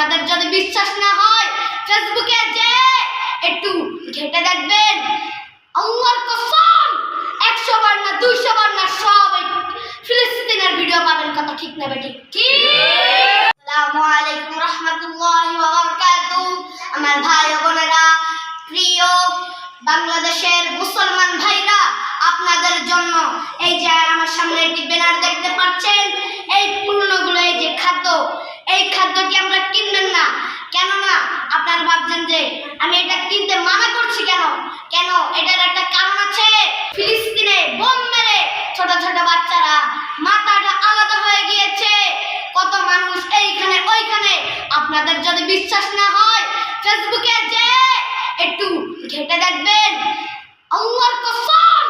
আপনাদের যদি বিশ্বাস না হয় ফেসবুকে যে একটু ঘেটে দেখবেন, আল্লাহর কসম, একশো বার না দুইশো বার না সব ফিলিস্তিনের ভিডিও পাবেন কথা ঠিক না বেটি কি? আসসালামু আলাইকুম রহমতুল্লাহি ওয়া বারাকাতুহু আমার ভাই ও বোনেরা, প্রিয় বাংলাদেশের মুসলমান ভাইরা, আপনাদের জন্য এই যে আমার সামনে একটি ব্যানার দেখতে পাচ্ছেন এই পূর্ণগুলো এই যে খাদ্য এই খাদ্যটি আমরা কিনবেন না কেননা ভাবছেন যে, আমি এটা কিনতে মানা করছি কেন? কেন? এটার একটা কারণ আছে। ফিলিস্তিনে বোম মেরে ছোট ছোট বাচ্চারা মাথাটা আলাদা হয়ে গিয়েছে। কত মানুষ এইখানে, ওইখানে। আপনাদের যদি বিশ্বাস না হয়, ফেসবুকে যে একটু ঘেটে দেখবেন, আল্লাহর কসম,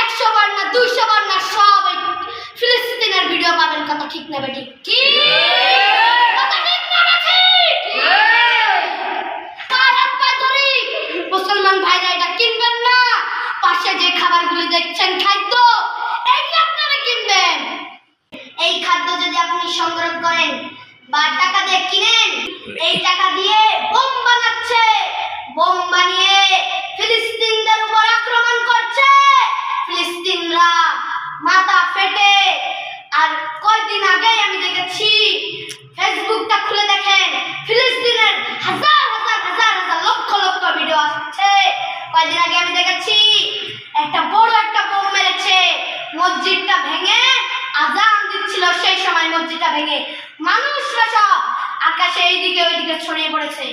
একশো বার না দুইশো বার না সব ফিলিস্তিনের ভিডিও পাবেন। কথা ঠিক না বেটি কি কথা ঠিক না বেঠিক? তার হাত পা ধরি। মুসলমান ভাইরা এটা কিনবেন না পাশে যে খাবারগুলি দেখছেন খাদ্য এইগুলো আপনারা কিনবেন। এই খাদ্য যদি আপনি সংগ্রহ করেন বা টাকা দিয়ে কিনেন, এই টাকা দিয়ে বোম বানাচ্ছে। বোম বানিয়ে ফিলিস্তিনদের উপর আক্রমণ করছে। ফিলিস্তিনরা মাথা ফেটে। আর কয়দিন কয়দিন আগে আমি দেখেছি, একটা বড় একটা বোম মেরেছে, মসজিদটা ভেঙে আজান দিচ্ছিল, সেই সময় মসজিদটা ভেঙে। মানুষরা সব আকাশে এইদিকে ওইদিকে ছড়িয়ে পড়েছে।